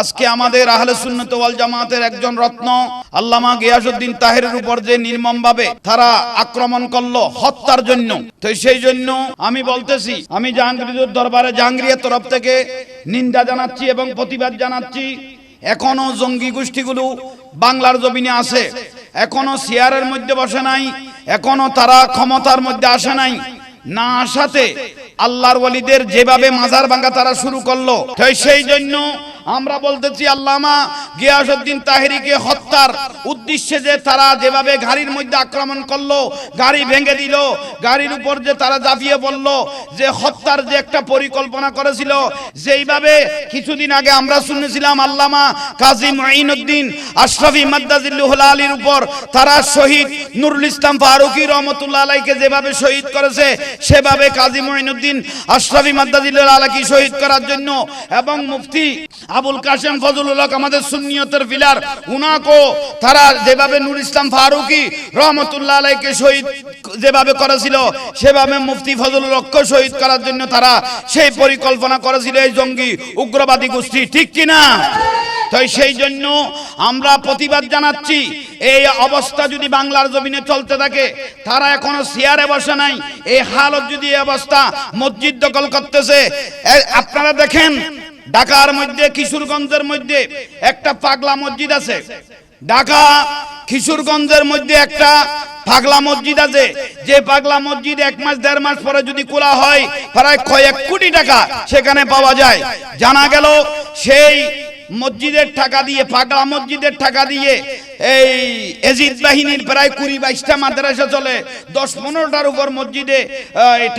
আজকে আমাদের আহলে সুন্নত ওয়াল জামাতের একজন রত্ন, আল্লামা গিয়াসউদ্দিন তাহেরের উপর যে নির্মমভাবে তারা আক্রমণ করল হত্যার জন্য। তো সেই জন্য আমি বলতেছি, আমি জাহাঙ্গীরের দরবারে জাহাঙ্গীরের তরফ থেকে নিন্দা জানাচ্ছি এবং প্রতিবাদ জানাচ্ছি। এখনও জঙ্গি গোষ্ঠীগুলো বাংলার জমিনে আছে। এখনও চেয়ারের মধ্যে বসে নাই। এখনও তারা ক্ষমতার মধ্যে আসে নাই। না আসাতে আল্লাহর ওয়ালিদের যেভাবে মাজার ভাঙা তারা শুরু করল। সেই জন্য আমরা বলতেছি, আল্লামা গিয়াসউদ্দিন তাহেরিকে হত্যার উদ্দেশ্যে যে তারা যেভাবে গাড়ির মধ্যে আক্রমণ করল, গাড়ি ভেঙে দিল, গাড়ির উপর যে তারা জাফিয়ে পড়ল, যে হত্যার যে একটা পরিকল্পনা করেছিল, যেইভাবে কিছুদিন আগে আমরা শুনেছিলাম, আল্লামা কাজী মঈনুদ্দিন আশরাফি মাদ্দাজিল্লুহুল আলীর উপর তারা শহীদ নুরুল ইসলাম ফারুকি রহমতুল্লাহ আলাইকে যেভাবে শহীদ করেছে, সেভাবে কাজী মঈনুদ্দিন আশরাফি মাদ্দাজিল্লুল আলাইকে শহীদ করার জন্য এবং মুফতি আবুল কাশেম ফজলুল আমাদের সুন্নিয়তের ফিলার উনাকো তারা যেভাবে নুর ইসলাম ফারুকি রহমতুল্লাহ আলাইকে শহীদ যেভাবে করেছিল, সেভাবে মুফতি ফজলুল হককে শহীদ করার জন্য তারা সেই পরিকল্পনা করেছিল এই জঙ্গি উগ্রবাদী গোষ্ঠী, ঠিক কিনা? তাই সেই জন্য আমরা প্রতিবাদ জানাচ্ছি, এই অবস্থা যদি বাংলার জমিনে চলতে থাকে, তারা এখনও চেয়ারে বসে নাই, এই হালত যদি অবস্থা মসজিদ দখল করতেছে আপনারা দেখেন ঢাকার মধ্যে, কিশোরগঞ্জের মধ্যে একটা পাগলা মসজিদ আছে। ঢাকা, কিশোরগঞ্জের মধ্যে একটা পাগলা মসজিদ আছে। যে পাগলা মসজিদ এক মাস, দেড় মাস পরে যদি কোলা হয়, প্রায় কয়েক কোটি টাকা সেখানে পাওয়া যায়। জানা গেল, সেই মসজিদের টাকা দিয়ে, পাগলা মসজিদের টাকা দিয়ে, এই এজিদ বাহিনীর প্রায় কুড়ি বাইশটা মাদ্রাসা চলে। দশ পনেরোটার উপর মসজিদে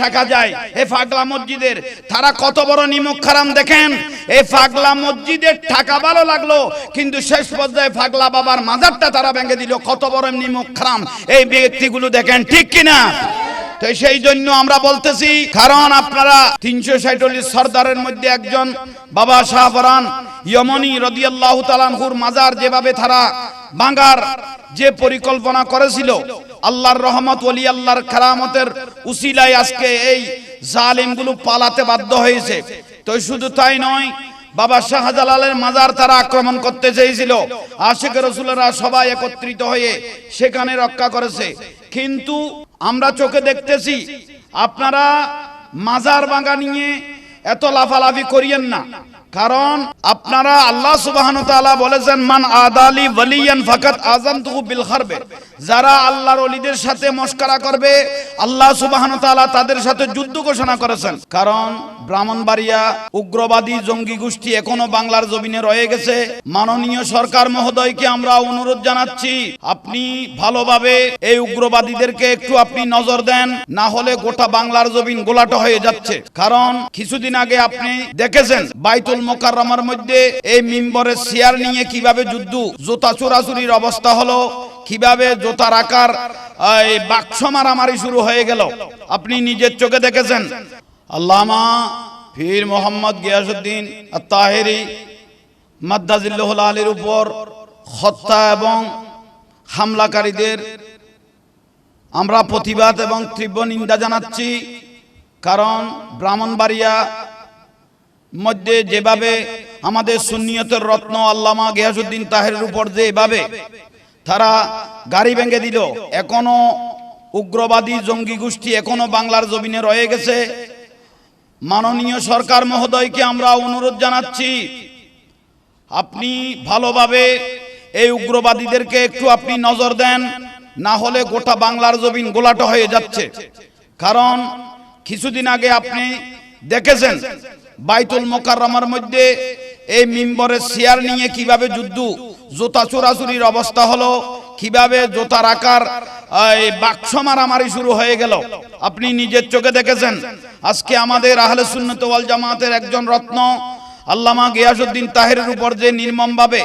টাকা যায়। এই পাগলা মসজিদের, তারা কত বড় নিমক খারাম দেখেন? এই পাগলা মসজিদের টাকা ভালো লাগল, কিন্তু শেষ পর্যায়ে পাগলা বাবার মাজারটা তারা ভেঙে দিল। কত বড় নিমুখ খারাম। এই ব্যক্তিগুলো দেখেন ঠিক কিনা? তো সেই জন্য আমরা বলতেছি, কারণ আপনারা তিনশো সাইটল্লিশ সর্দারের মধ্যে একজন বাবা শাহফরান ইয়মনি রদিয়াল্লাহ তালানহুর মাজার যেভাবে তারা বাঙ্গার যে পরিকল্পনা করেছিল, আল্লাহর রহমত, ওলি আল্লাহর খারামতের উসিলায় আজকে এই জালিমগুলো পালাতে বাধ্য হয়েছে। তো শুধু তাই নয়, বাবা শাহজালালের মাজার তারা আক্রমণ করতে চেয়েছিল। আশেখ রসুলেরা সবাই একত্রিত হয়ে সেখানে রক্ষা করেছে। কিন্তু আমরা চোখে দেখতেছি, আপনারা মাজার বাঙ্গা নিয়ে এত লাফালাফি করিয়েন না। কারণ আপনারা আল্লাহ সুবাহন তাআলা বলেছেন, মান আদালি ওয়ালিয়ান ফাকাত আযামতুহু বিল হারবে যারা আল্লাহর ওলিদের সাথে মস্করা করবে, আল্লাহ সুবাহন তাআলা তাদের সাথে যুদ্ধ ঘোষণা করেছেন। কারণ ব্রাহ্মণবাড়িয়া উগ্রবাদী জঙ্গি গোষ্ঠী এখনও বাংলার জমিনে রয়ে গেছে। মাননীয় সরকার মহোদয়কে আমরা অনুরোধ জানাচ্ছি, আপনি ভালোভাবে এই উগ্রবাদীদেরকে একটু আপনি নজর দেন, না হলে গোটা বাংলার জমিন গোলাটো হয়ে যাচ্ছে। কারণ কিছুদিন আগে আপনি দেখেছেন, বাইতুল মোকাররমার মধ্যে এই মিম্বরের চেয়ার নিয়ে কীভাবে যুদ্ধ, জোতা চোরাচুরির অবস্থা হলো, কীভাবে জোতার আকার বাক্স মারামারি শুরু হয়ে গেল। আপনি নিজের চোখে দেখেছেন? আল্লামা ফির মোহাম্মদ গিয়াসুদ্দিন তাহেরি মাদ্দাজিল্লাহুল আলীর উপর হত্যা এবং হামলাকারীদের আমরা প্রতিবাদ এবং তীব্র নিন্দা জানাচ্ছি। কারণ ব্রাহ্মণবাড়িয়া মধ্যে যেভাবে আমাদের সুন্নিয়তের রত্ন আল্লামা গিয়াসুদ্দিন তাহেরের উপর যেভাবে তারা গাড়ি ভেঙে দিল, এখনও উগ্রবাদী জঙ্গি গোষ্ঠী এখনও বাংলার জমিনে রয়ে গেছে। মাননীয় সরকার মহোদয়কে আমরা অনুরোধ জানাচ্ছি, আপনি ভালোভাবে এই উগ্রবাদীদেরকে একটু আপনি নজর দেন, না হলে গোটা বাংলার জমিন গোলাটো হয়ে যাচ্ছে। কারণ কিছুদিন আগে আপনি দেখেছেন, বাইতুল মোকাররমার মধ্যে এই মিম্বরের শেয়ার নিয়ে কীভাবে যুদ্ধ, জোতা চোরাচুরির অবস্থা হলো কীভাবে জোতার আকার বাক্স মারামারি শুরু হয়ে গেল। আপনি নিজের চোখে দেখেছেন? আজকে আমাদের আহলে সুন্নত ওয়াল জামাতের একজন রত্ন, আল্লামা গিয়াসউদ্দিন তাহেরের উপর যে নির্মমভাবে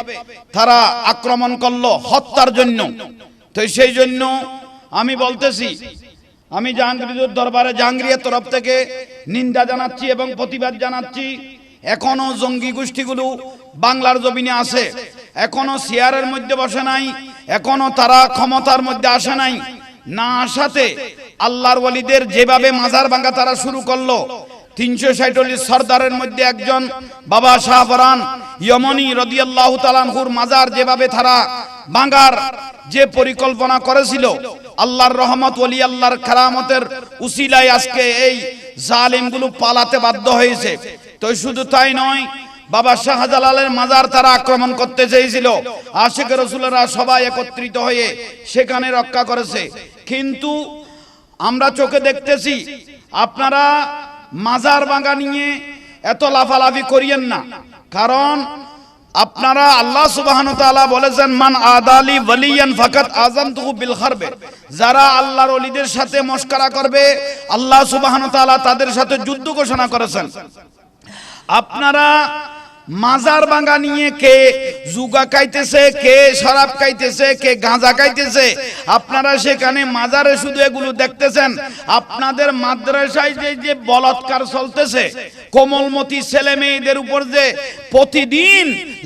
তারা আক্রমণ করল হত্যার জন্য। তো সেই জন্য আমি বলতেছি, আমি জাহাঙ্গীরের দরবারে জাহাঙ্গীরের তরফ থেকে নিন্দা জানাচ্ছি এবং প্রতিবাদ জানাচ্ছি। এখনও জঙ্গি গোষ্ঠীগুলো বাংলার জমিনে আছে। এখনও চেয়ারের মধ্যে বসে নাই, এখনও তারা ক্ষমতার মধ্যে আসে নাই। না আসাতে আল্লাহর ওয়ালিদের যেভাবে মাজার ভাঙ্গা তারা শুরু করল। তিনশো ষাটল্লিশ সর্দারের মধ্যে একজন বাবা শাহরান ইয়মনি রদিয়াল্লাহ তালানহুর মাজার যেভাবে তারা বাঙ্গার যে পরিকল্পনা করেছিল, আল্লাহর রহমত, ওলি আল্লাহর খারামতের উসিলায় আজকে এই জালিমগুলো পালাতে বাধ্য হয়েছে। তো শুধু তাই নয় বাবা শাহজালালের মাজার তারা আক্রমণ করতে চেয়েছিল। আশেখ রসুলেরা সবাই একত্রিত হয়ে সেখানে রক্ষা করেছে। কিন্তু আমরা চোখে দেখতেছি, আপনারা মাজার বাঙ্গা নিয়ে এত লাফালাফি করিয়েন না। কারণ আপনারা আল্লাহ সুবহানাহু ওয়া তাআলা বলেছেন, মান আদালি ওয়ালিয়ান ফাকাত আযামতুহু বিল হারবে যারা আল্লাহর ওলিদের সাথে মস্করা করবে, আল্লাহ সুবহানাহু ওয়া তাআলা তাদের সাথে যুদ্ধ ঘোষণা করেছেন। আপনারা মাজার ভাঙা নিয়ে কে জুগা খাইতেছে, কে শরাব খাইতেছে, কে গাঁজা খাইতেছে? আপনারা সেখানে মাজারে শুধু এগুলো দেখতেছেন। আপনাদের মাদ্রাসায় যে যে বলাৎকার চলতেছে, কোমলমতি ছেলে মেয়েদের উপর যে প্রতিদিন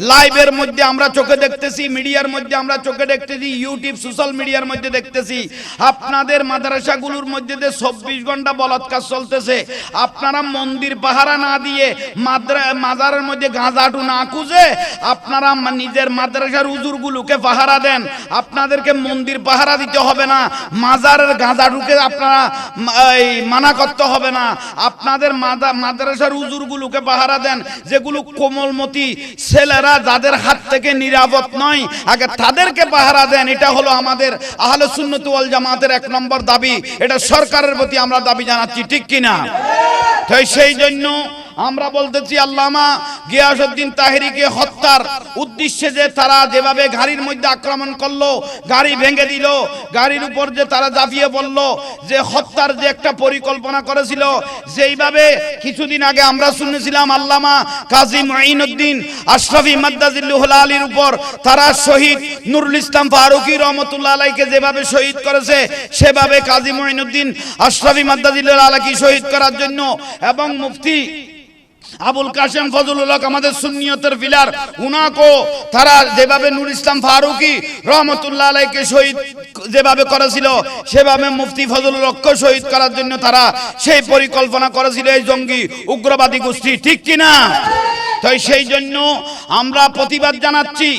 লাইভের মধ্যে আমরা চোখে দেখতেছি, মিডিয়ার মধ্যে আমরা চোখে দেখতেছি, ইউটিউব, সোশ্যাল মিডিয়ার মধ্যে দেখতেছি, আপনাদের মাদ্রাসাগুলোর মধ্যে যে চব্বিশ ঘণ্টা বলাৎকার চলতেছে, আপনারা মন্দির পাহারা না দিয়ে মাদ্রা, মাজারের মধ্যে গাঁজাটু না খুঁজে আপনারা নিজের মাদ্রাসার উজুরগুলোকে পাহারা দেন। আপনাদেরকে মন্দির পাহারা দিতে হবে না। মাজারের গাঁজাটুকে আপনারা এই মানা করতে হবে না। আপনাদের মাদা- মাদ্রাসার উজুরগুলোকে পাহারা দেন, যেগুলো কোমলমতি ছেলেরা যাদের হাত থেকে নিরাপদ নয়, আগে তাদেরকে পাহারা দেন। এটা হলো আমাদের আহলে সুন্নত ওয়াল জামাতের এক নম্বর দাবি। এটা সরকারের প্রতি আমরা দাবি জানাচ্ছি, ঠিক কিনা? তো সেই জন্য আমরা বলতেছি, আল্লামা গিয়াসউদ্দিন তাহেরিকে হত্যার উদ্দেশ্যে যে তারা যেভাবে গাড়ির মধ্যে আক্রমণ করল, গাড়ি ভেঙে দিল, গাড়ির উপর যে তারা জাফিয়ে পড়ল, যে হত্যার যে একটা পরিকল্পনা করেছিল, যেইভাবে কিছুদিন আগে আমরা শুনেছিলাম, আল্লামা কাজী মঈনুদ্দিন আশরাফি মাদ্দাজিল্লুহুল আলীর উপর তারা শহীদ নুরুল ইসলাম ফারুকি রহমতুল্লাহ আলাইকে যেভাবে শহীদ করেছে, সেভাবে কাজী মঈনুদ্দিন আশরাফি মাদ্দাজিল্লুল আলাইকে শহীদ করার জন্য এবং মুফতি আবুল কাশেম ফজলুল হক আমাদের সুন্নিয়তের ফিলার উনাকো, তারা যেভাবে নুর ইসলাম ফারুকি রহমতুল্লাহ আলাইকে শহীদ যেভাবে করেছিল, সেভাবে মুফতি ফজলুল হককে শহীদ করার জন্য তারা সেই পরিকল্পনা করেছিল এই জঙ্গি উগ্রবাদী গোষ্ঠী, ঠিক কিনা? তাই সেই জন্য আমরা প্রতিবাদ জানাচ্ছি,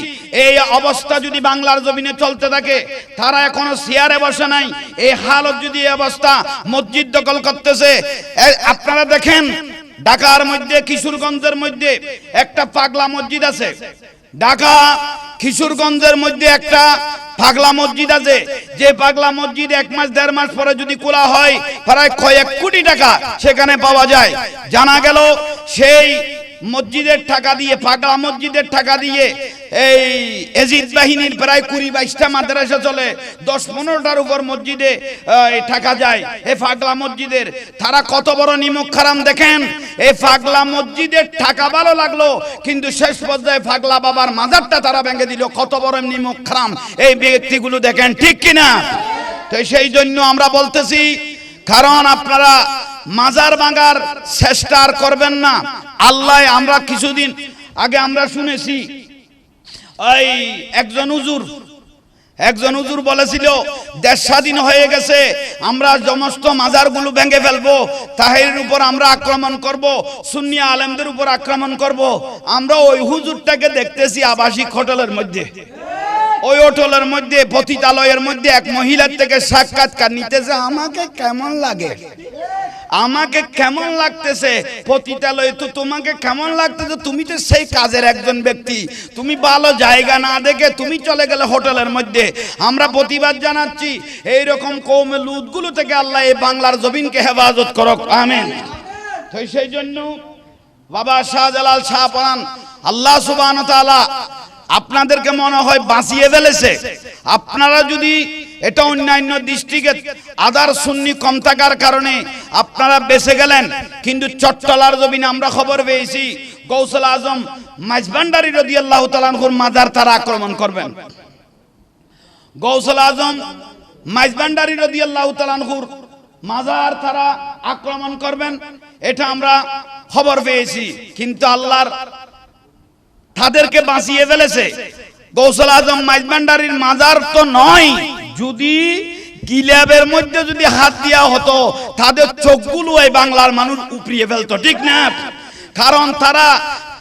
এই অবস্থা যদি বাংলার জমিনে চলতে থাকে, তারা এখনও চেয়ারে বসে নাই, এই হালত যদি অবস্থা মসজিদ দখল করতেছে আপনারা দেখেন ঢাকার মধ্যে, কিশোরগঞ্জের মধ্যে একটা পাগলা মসজিদ আছে। ঢাকা, কিশোরগঞ্জের মধ্যে একটা পাগলা মসজিদ আছে। যে পাগলা মসজিদ এক মাস, দেড় মাস পরে যদি কোলা হয়, প্রায় কয়েক কোটি টাকা সেখানে পাওয়া যায়। জানা গেল, সেই মসজিদের টাকা দিয়ে, পাগলা মসজিদের টাকা দিয়ে, এই এজিদ বাহিনীর প্রায় কুড়ি বাইশটা মাদ্রাসা চলে। দশ পনেরোটার উপর মসজিদে টাকা যায়। এই পাগলা মসজিদের, তারা কত বড় নিমক খারাম দেখেন? এ পাগলা মসজিদের টাকা ভালো লাগল, কিন্তু শেষ পর্যায়ে পাগলা বাবার মাজারটা তারা ভেঙে দিল। কত বড় নিমুখ খারাম। এই ব্যক্তিগুলো দেখেন ঠিক কিনা? তো সেই জন্য আমরা বলতেছি, কারণ আপনারা মাজার ভাঙার চেষ্টা আর করবেন না। আল্লাহ, আমরা কিছুদিন আগে আমরা শুনেছি ওই একজন উজুর একজন উজুর বলেছিল, দেশ স্বাধীন হয়ে গেছে, আমরা সমস্ত মাজারগুলো ভেঙে ফেলব তাহের উপর আমরা আক্রমণ করব সুন্নিয়া আলেমদের উপর আক্রমণ করব। আমরা ওই হুজুরটাকে দেখতেছি আবাসিক হোটেলের মধ্যে। ওই হোটেলের মধ্যে, পতিতালয়ের মধ্যে এক মহিলার থেকে সাক্ষাৎকার নিতেছে। আমাকে কেমন লাগে? আমাকে কেমন লাগতেছে? পতিতালয়ে তো তোমাকে কেমন লাগতেছে? তুমি তো সেই কাজের একজন ব্যক্তি। তুমি ভালো জায়গা না দেখে তুমি চলে গেলে হোটেলের মধ্যে। আমরা প্রতিবাদ জানাচ্ছি এই রকম কৌমে লুদগুলো থেকে আল্লাহ এই বাংলার জমিনকে হেফাজত করক। আমেন। তো সেই জন্য বাবা শাহজালাল শাহ পান আল্লাহ সুবান আপনাদেরকে মনে হয় বাঁচিয়ে ফেলেছে। আপনারা যদি এটা অন্যান্য দৃষ্টিকে আদার সুন্নি কম থাকার কারণে আপনারা বেঁচে গেলেন, কিন্তু চট্টলার জমিনে আমরা খবর পেয়েছি গৌসল আজম মাঝবান্ডারি রদি আল্লাহ তালানহুর মাজার তারা আক্রমণ করবেন। গৌসল আজম মাইজবান্ডারি রদি আল্লাহ তালানহুর মাজার তারা আক্রমণ করবেন, এটা আমরা খবর পেয়েছি, কিন্তু আল্লাহর তাদেরকে বাঁচিয়ে ফেলেছে। গৌসল আজম মাইজবান্ডারির মাজার তো নয়। যদি গিলাবের মধ্যে যদি হাত দিয়া হতো, তাদের চোখগুলো এই বাংলার মানুষ উপড়িয়ে ফেলতো, ঠিক না? কারণ তারা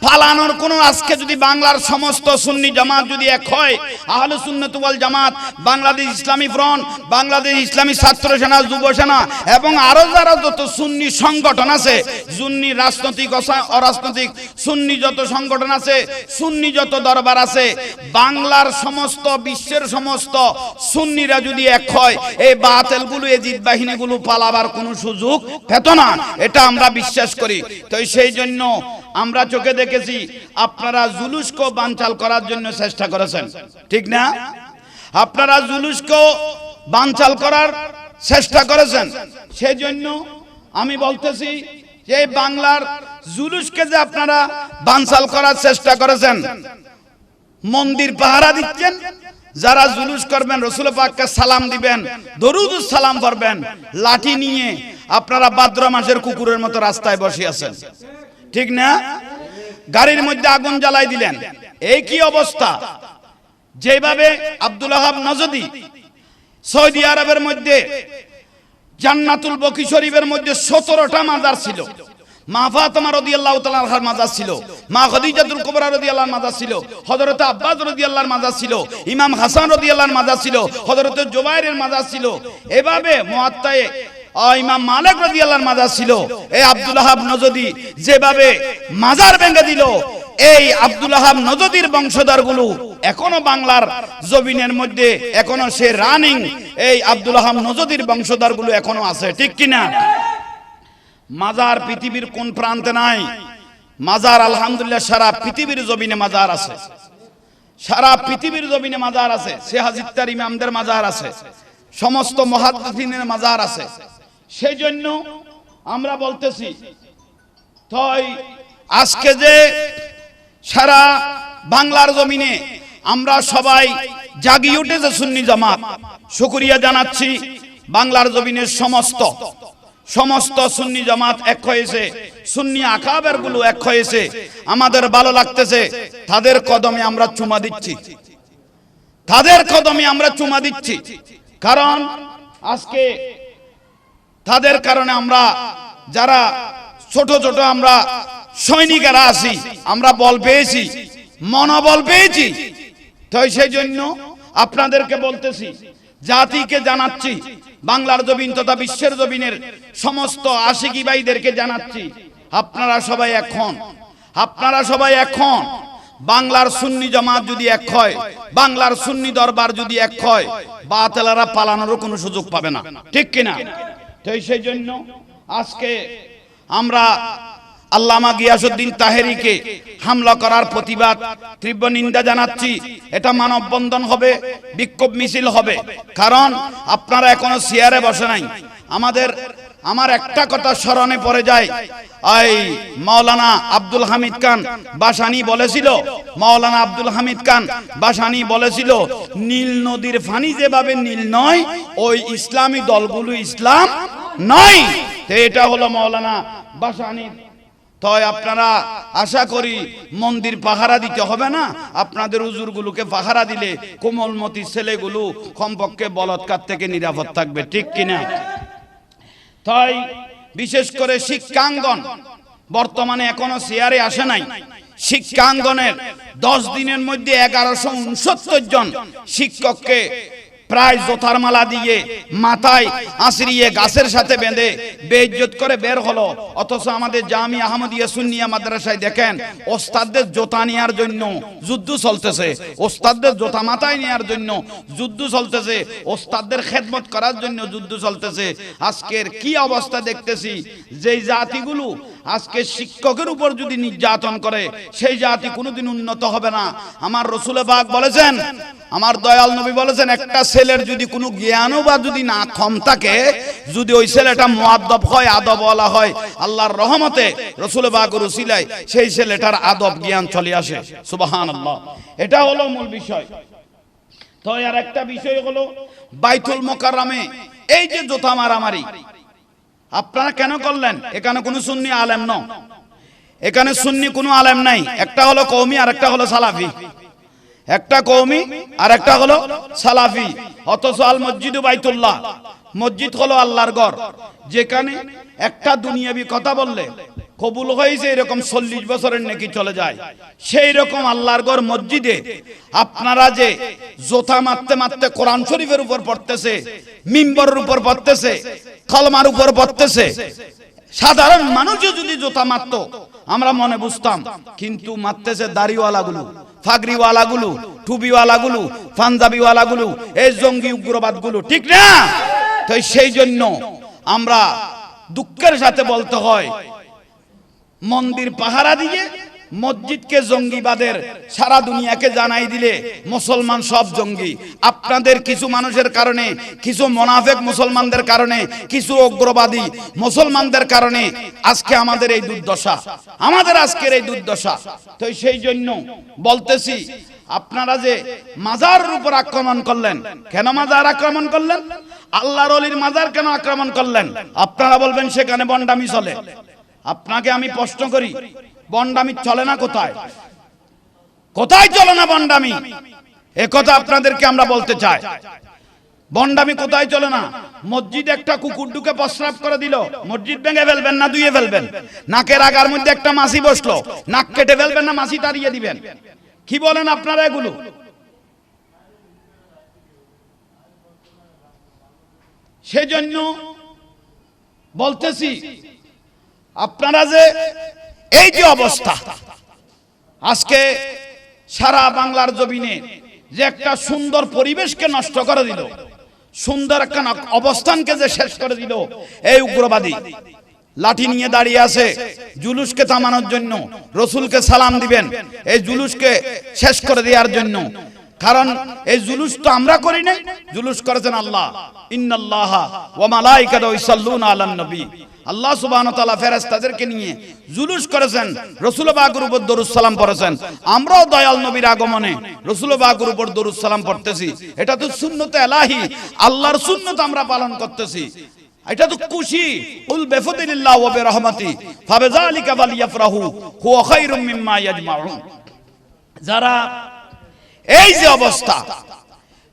পালানোর কোনো আজকে যদি বাংলার সমস্ত সুন্নি জামাত যদি এক হয়, আহলে সুন্নত ওয়াল জামাত, বাংলাদেশ ইসলামী ফ্রন্ট, বাংলাদেশ ইসলামী ছাত্র সেনা, যুব সেনা, এবং আরও যারা যত সুন্নি সংগঠন আছে, সুন্নি রাজনৈতিক অরাজনৈতিক, সুন্নি যত সংগঠন আছে, সুন্নি যত দরবার আছে, বাংলার সমস্ত, বিশ্বের সমস্ত সুন্নিরা যদি এক হয়, এই বাতেলগুলো এজিদ বাহিনীগুলো পালাবার কোনো সুযোগ পেত না। এটা আমরা বিশ্বাস করি। তো সেই জন্য আমরা চোখে দেখেছি, আপনারা জুলুসকে বানচাল করার জন্য চেষ্টা করেছেন। ঠিক না? আপনারা জুলুসকে বানচাল করার চেষ্টা করেছেন। সেই জন্য আমি বলতেছি যে বাংলার জুলুসকে যে আপনারা বানচাল করার চেষ্টা করেছেন, মন্দির পাহারা দিচ্ছেন, যারা জুলুস করবেন, রসুল পাককে সালাম দিবেন, দরুদ সালাম করবেন লাঠি নিয়ে আপনারা ভাদ্র মাসের কুকুরের মতো রাস্তায় বসে আছেন। ঠিক না? গাড়ির মধ্যে আগুন জ্বালাই দিলেন। এই কি অবস্থা? যেভাবে আব্দুল আহাব নজদি সৌদি আরবের মধ্যে জান্নাতুল বকি শরীফের মধ্যে সতেরোটা মাজার ছিল। মা ফাতেমা রাদিয়াল্লাহু তাআলার মাজার ছিল। মা খাদিজাতুল কুবরা রাদিয়াল্লাহর মাজার ছিল। হযরত আব্বাস রাদিয়াল্লাহর মাজার ছিল। ইমাম হাসান রাদিয়াল্লাহর মাজার ছিল। হযরত জুবাইরের মাজার ছিল। এভাবে মুয়াত্তায়ে আ, ইমাম মালিক এখনও আছে, ঠিক কিনা? মাজার পৃথিবীর কোন প্রান্তে নাই? মাজার সারা পৃথিবীর জমিনে মাজার আছে। সারা পৃথিবীর জমিনে মাজার আছে। সে ইমামদের মাজার আছে। সমস্ত মহাদ্দিনের মাজার আছে। সেই জন্য আমরা বলতেছি তাই আজকে যে সারা বাংলার জমিনে আমরা সবাই জাগিয়ে উঠেছে সুন্নি জামাত, শুকরিয়া জানাচ্ছি বাংলার জমিনের সমস্ত সমস্ত সুন্নি জামাত এক হয়েছে, সুন্নি আকাবেরগুলো এক হয়েছে, আমাদের ভালো লাগতেছে, তাদের কদমে আমরা চুমা দিচ্ছি। তাদের কদমে আমরা চুমা দিচ্ছি, কারণ আজকে তাদের কারণে আমরা যারা ছোট ছোট আমরা সৈনিকেরা আছি, আমরা বল পেয়েছি, মনোবল পেয়েছি। তো সেই জন্য আপনাদেরকে বলতেছি, জাতিকে জানাচ্ছি, বাংলার জমিন তথা বিশ্বের জমিনের সমস্ত আশিকি ভাইদেরকে জানাচ্ছি, আপনারা সবাই এখন, আপনারা সবাই এখন, বাংলার সুন্নি জামাত যদি এক হয়, বাংলার সুন্নি দরবার যদি এক হয়, বাতেলারা পালানোরও কোনো সুযোগ পাবে না। ঠিক কিনা? তো সেই জন্য আজকে আমরা আল্লামা গিয়াসুদ্দিন তাহেরিকে হামলা করার প্রতিবাদ, তীব্র নিন্দা জানাচ্ছি। এটা মানববন্ধন হবে, বিক্ষোভ মিছিল হবে। কারণ আপনারা এখনও চেয়ারে বসে নাই। আমাদের আমার একটা কথা স্মরণে পড়ে যায়। এই মাওলানা আব্দুল হামিদ খান বাসানি বলেছিল, মাওলানা আব্দুল হামিদ খান বাসানি বলেছিল, নীল নদীর ফানি যেভাবে নীল নয়, ওই ইসলামী দলগুলো ইসলাম নয়। এটা হলো মাওলানা বাসানি তাই আপনারা আশা করি মন্দির পাহারা দিতে হবে না। আপনাদের উজুরগুলোকে পাহারা দিলে কোমলমতি ছেলেগুলো কমপক্ষে বলৎকার থেকে নিরাপদ থাকবে, ঠিক কিনা? তাই, বিশেষ করে শিক্ষাঙ্গন, বর্তমানে এখনও চেয়ারে আসে নাই। শিক্ষাঙ্গনের দশ দিনের মধ্যে এগারোশো উনসত্তর জন শিক্ষককে প্রায় জোতার মালা দিয়ে মাথায় আঁচড়িয়ে গাছের সাথে বেঁধে বেইজ্জত করে বের হলো। অথচ আমাদের জামি আহমদিয়া সুন্নিয়া মাদ্রাসায় দেখেন, ওস্তাদদের জোতা নেওয়ার জন্য যুদ্ধ চলতেছে। ওস্তাদদের জোতা মাথায় নেওয়ার জন্য যুদ্ধ চলতেছে। ওস্তাদদের খেদমত করার জন্য যুদ্ধ চলতেছে। আজকের কি অবস্থা দেখতেছি, যেই জাতিগুলো আজকে শিক্ষকের উপর যদি নির্যাতন করে, সেই জাতি কোনোদিন উন্নত হবে না। আমার রসুলে বাগ বলেছেন, আমার দয়াল নবী বলেছেন, একটা ছেলের যদি কোনো জ্ঞানও বা যদি না কম থাকে, যদি ওই ছেলেটা মুআদ্দব হয় আদব বলা হয়, আল্লাহর রহমতে রসুল বাগ রসিলায় সেই ছেলেটার আদব জ্ঞান চলে আসে। সুবাহান আল্লাহ এটা হলো মূল বিষয়। তো আর একটা বিষয় হলো, বাইতুল মোকাররমে, এই যে জোতা মারামারি আপনারা কেন করলেন? এখানে কোনো সুন্নি আলেম ন এখানে সুন্নি কোনো আলেম নাই। একটা হলো কৌমি আর একটা হলো সালাফি। একটা কৌমি আর একটা হলো সালাফি। অথচ আল মসজিদ বাইতুল্লাহ। মসজিদ হলো আল্লাহর গড় যেখানে একটা দুনিয়াবি কথা বললে কবুল হয়েছে এরকম চল্লিশ বছরের নাকি চলে যায়, সেই রকম আল্লাহর ঘর মসজিদে আপনারা যে জোথা মারতে মারতে কোরআন শরীফের উপর পড়তেছে, মিম্বরের উপর পড়তেছে, কলমার উপর পড়তেছে, সাধারণ মানুষও যদি জোতা মারতো, আমরা মনে বুঝতাম, কিন্তু মারতেছে দাড়িওয়ালাগুলো ফাগরিওয়ালাগুলো টুবিওয়ালাগুলো পাঞ্জাবিওয়ালাগুলো, এই জঙ্গি উগ্রবাদগুলো, ঠিক না? তো সেই জন্য আমরা দুঃখের সাথে বলতে হয় মন্দির পাহারা দিয়ে মসজিদকে জঙ্গিবাদের সারা দুনিয়াকে জানাই দিলে মুসলমান সব জঙ্গি। আপনাদের কিছু মানুষের কারণে, কিছু মোনাফেক মুসলমানদের কারণে, কিছু উগ্রবাদী মুসলমানদের কারণে আজকে আমাদের এই দুর্দশা। আমাদের আজকের এই দুর্দশা। তো সেই জন্য বলতেছি, আপনারা যে মাজারের উপর আক্রমণ করলেন, কেন মাজার আক্রমণ করলেন? আল্লাহর অলির মাজার কেন আক্রমণ করলেন? আপনারা বলবেন সেখানে বন্ডামি চলে। আপনাকে আমি প্রশ্ন করি, বন্ডামি চলে না কোথায়? কোথায় চলে না বন্ডামি? কথা আপনাদেরকে আমরা বলতে চাই। বন্ডামি কোথায় চলে না? মসজিদ একটা কুকুর ঢুকে প্রস্রাব করে দিল। মসজিদ ভেঙে ফেলবেন না দুইয়ে ফেলবেন? নাকের আগার মধ্যে একটা মাসি বসল। নাক কেটে ফেলবেন না মাসি তাড়িয়ে দিবেন? কি বলেন আপনারা এগুলো? সেজন্য বলতেছি আপনারা যে এই যে অবস্থা, আজকে সারা বাংলার জমিনে যে একটা সুন্দর পরিবেশকে নষ্ট করে দিল, সুন্দর একটা ন- অবস্থানকে যে শেষ করে দিল, এই উগ্রবাদী লাঠি নিয়ে দাঁড়িয়ে আছে, জুলুসকে থামানোর জন্য, রসুলকে সালাম দিবেন, এই জুলুসকে শেষ করে দেওয়ার জন্য। কারণ এই জুলুস তো আমরা করি নাই, জুলুস করেছেন আল্লাহ। ইন্নাল্লাহ ওয়া মালাইকাতু আলান নবী। আল্লাহ সুবহানাহু ওয়া তাআলা ফেরেশতাদেরকে নিয়ে জুলুস করেছেন, রাসূল পাকের উপর দরুদ সালাম পড়েছেন। আমরাও দয়াল নবীর আগমনে রাসূল পাকের উপর দরুদ সালাম পড়তেছি। এটা তো সুন্নতে এলাহি, আল্লাহর সুন্নত আমরা পালন করতেছি। এটা তো খুশি। উল বেফদিল্লাহ ওয়া বিরহমাতি, ফাবিযালিকা ফালিয়াফরাহু, হুয়া খায়রুম মিম্মা ইয়াজমাউন। যারা এই যে অবস্থা,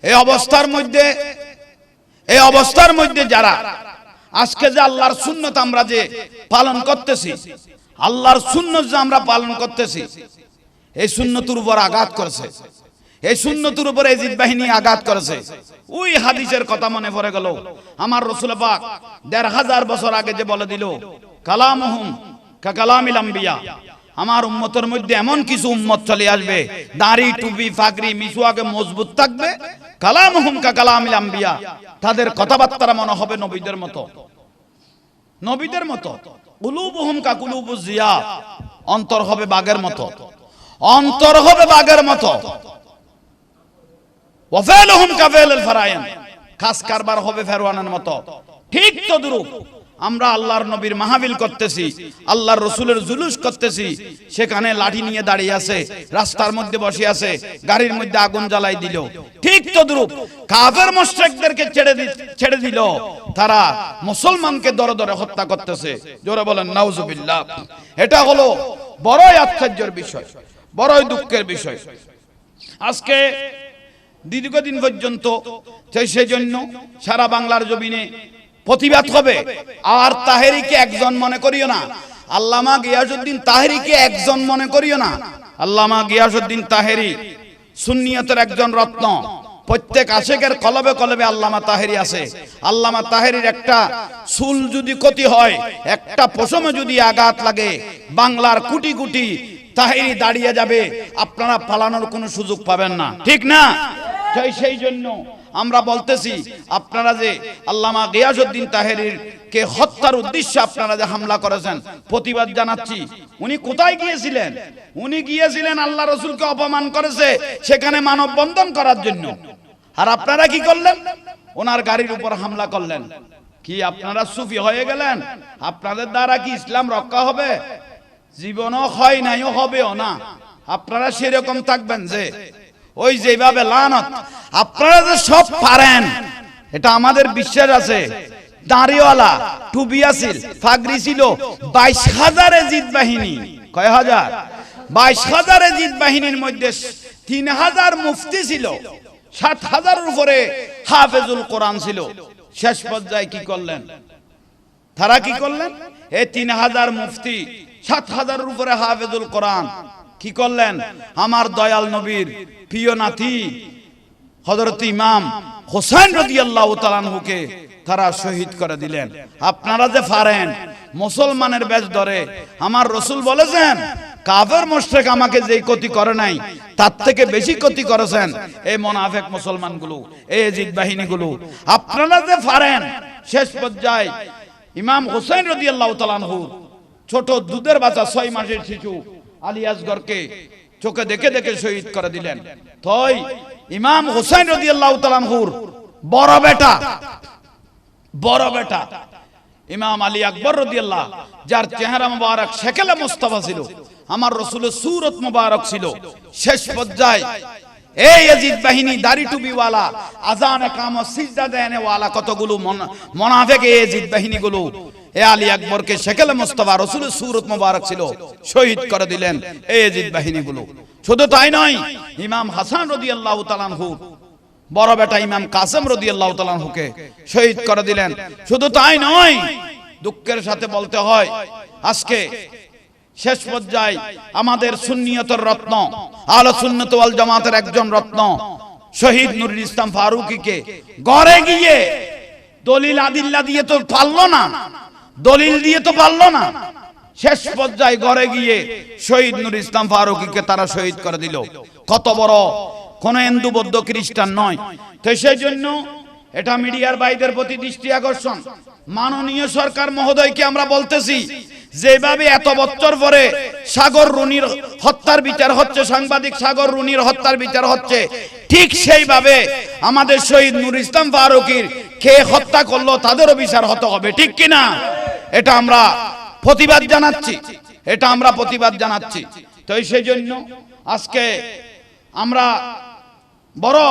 এই অবস্থার মধ্যে, এই অবস্থার মধ্যে যারা আজকে যে আল্লাহর সুন্নত আমরা যে পালন করতেছি, আল্লাহর সুন্নত যে আমরা পালন করতেছি, এই সুন্নতুর উপর আঘাত করেছে। এই সুন্নতুর উপর এজিদ বাহিনী আঘাত করেছে। ওই হাদিসের কথা মনে পড়ে গেল। আমার রসুল পাক দেড় হাজার বছর আগে যে বলে দিল, কালামহুম কা কালামিল আমার উম্মতের মধ্যে এমন কিছু উম্মত চলে আসবে, দাড়ি, টুপি, ফাকরি মিসুয়াকে মজবুত থাকবে কালাম হুম কা কালামিল আম্বিয়া। তাদের কথাবার্তারা মনে হবে নবীদের মতো। নবীদের মতো। কুলুব কা কুলুবু জিয়া। অন্তর হবে বাগের মতো। অন্তর হবে বাগের মতো। ওয়াফালুহুম কা ফেল ফারায়ান খাস কারবার হবে ফেরওয়ানের মতো। ঠিক তদ্রূপ। আমরা আল্লাহর নবীর মাহাবিল করতেছি, আল্লাহর রসুলের জুলুস করতেছি, সেখানে লাঠি নিয়ে দাঁড়িয়ে আছে, রাস্তার মধ্যে বসে আছে, গাড়ির মধ্যে আগুন জ্বালাই দিল। ঠিক তদ্রূপ কাফের মুশরিকদেরকে ছেড়ে ছেড়ে দিল। তারা মুসলমানকে দরে দরে হত্যা করতেছে। জোরে বলেন, নাউজুবিল্লাহ। এটা হলো বড়ই আশ্চর্যের বিষয়, বড়ই দুঃখের বিষয়। আজকে দীর্ঘদিন পর্যন্ত, সেই সেজন্য সারা বাংলার জমিনে প্রতিবাদ হবে। আর তাহেরিকে একজন মনে করিও না। আল্লামা গিয়াসুদ্দিন তাহেরিকে একজন মনে করিও না। আল্লামা গিয়াসুদ্দিন তাহেরি সুন্নিয়তের একজন রত্ন। প্রত্যেক আশেকের কলবে কলবে আল্লামা তাহেরি আছে। আল্লামা তাহেরির একটা চুল যদি ক্ষতি হয়, একটা পশমে যদি আঘাত লাগে, বাংলার কুটি কুটি তাহেরি দাঁড়িয়ে যাবে। আপনারা পালানোর কোনো সুযোগ পাবেন না। ঠিক না? সেই সেই জন্য আমরা বলতেছি, আপনারা যে আল্লামা গিয়াসউদ্দিন তাহেরির কে হত্যার উদ্দেশ্যে আপনারা যে হামলা করেছেন, প্রতিবাদ জানাচ্ছি। উনি কোথায় গিয়েছিলেন? উনি গিয়েছিলেন আল্লাহ রসুলকে অপমান করেছে সেখানে মানববন্ধন করার জন্য। আর আপনারা কি করলেন? ওনার গাড়ির উপর হামলা করলেন। কি আপনারা সুফি হয়ে গেলেন? আপনাদের দ্বারা কি ইসলাম রক্ষা হবে? জীবনও হয় নাইও হবেও না। আপনারা সেরকম থাকবেন যে ওই যেভাবে লানত, আপনারা যে সব পারেন, এটা আমাদের বিশ্বাস আছে। দাঁড়িওয়ালা টুবি আছিল ফাগরি ছিল, বাইশ হাজার জিত বাহিনী, কয় হাজার? বাইশ হাজার জিত বাহিনীর মধ্যে তিন হাজার মুফতি ছিল, সাত হাজারের উপরে হাফেজুল কোরআন ছিল। শেষ পর্যায়ে কি করলেন? তারা কি করলেন? এই তিন হাজার মুফতি, সাত হাজারের উপরে হাফেজুল কোরআন কি করলেন? আমার দয়াল নবীর প্রিয় নাতি হজরত ইমাম হোসেন রদি আল্লাহ তালানহুকে তারা শহীদ করে দিলেন। আপনারা যে পারেন মুসলমানের বেশ ধরে। আমার রসুল বলেছেন, কাফের মোশরেক আমাকে যেই ক্ষতি করে নাই, তার থেকে বেশি ক্ষতি করেছেন এই মোনাফেক মুসলমানগুলো, এই এজিদ বাহিনীগুলো। আপনারা যে পারেন শেষ পর্যায়ে ইমাম হোসেন রদি আল্লাহ তালানহু ছোট দুধের বাচ্চা, ছয় মাসের শিশু আলী আসগরকে চোখে দেখে দেখে শহীদ করে দিলেন। তই ইমাম হোসেন রদি আল্লাহ বড় বেটা বড় বেটা, ইমাম আলী আকবর রদিয়াল্লাহ, যার চেহারা মুবারক শেকেলে মুস্তাফা ছিল, আমার রসুলের সুরত মুবারক ছিল। শেষ পর্যায়ে এই ইয়াজিদ বাহিনী দাড়ি টুপিওয়ালা, আজান কাম সিজদা দেনে ওয়ালা কতগুলো মন- মোনাফেক এই ইয়াজিদ বাহিনীগুলো এ আলী আকবরকে শেকেলে মুস্তাফা রসুলের সুরত মুবারক ছিল, শহীদ করে দিলেন এই ইয়াজিদ বাহিনীগুলো। শুধু তাই নয়, ইমাম হাসান তাআলাহু বড় বেটা ইমাম রদি শহীদ করে দিলেন। শুধু তাই নয়, দুঃখের সাথে বলতে হয়, আজকে শেষ পর্যায়ে আমাদের সুন্নিয়তের রত্ন আলো সুন্নত জামাতের একজন রত্ন, শহীদ নুরুল ইসলাম ফারুকিকে গড়ে গিয়ে দলিল আদিল্লা দিয়ে তো পারল না। দলিল দিয়ে তো পারল না। শেষ পর্যায়ে ঘরে গিয়ে শহীদ নুর ইসলাম ফারুকিকে তারা শহীদ করে দিল। কত বড় কোন হিন্দু, বৌদ্ধ, খ্রিস্টান নয়। তো সেই জন্য এটা মিডিয়ার বাইদের প্রতি দৃষ্টি আকর্ষণ। মাননীয় সরকার মহোদয়কে আমরা বলতেছি, যেভাবে এত বছর পরে সাগর রুনির হত্যার বিচার হচ্ছে, সাংবাদিক সাগর রুনির হত্যার বিচার হচ্ছে, ঠিক সেইভাবে আমাদের শহীদ নুর ইসলাম ফারুকির কে হত্যা করল, তাদেরও বিচার হতে হবে, ঠিক কিনা? এটা আমরা প্রতিবাদ জানাচ্ছি। এটা আমরা প্রতিবাদ জানাচ্ছি। তো সেই জন্য আজকে আমরা বড়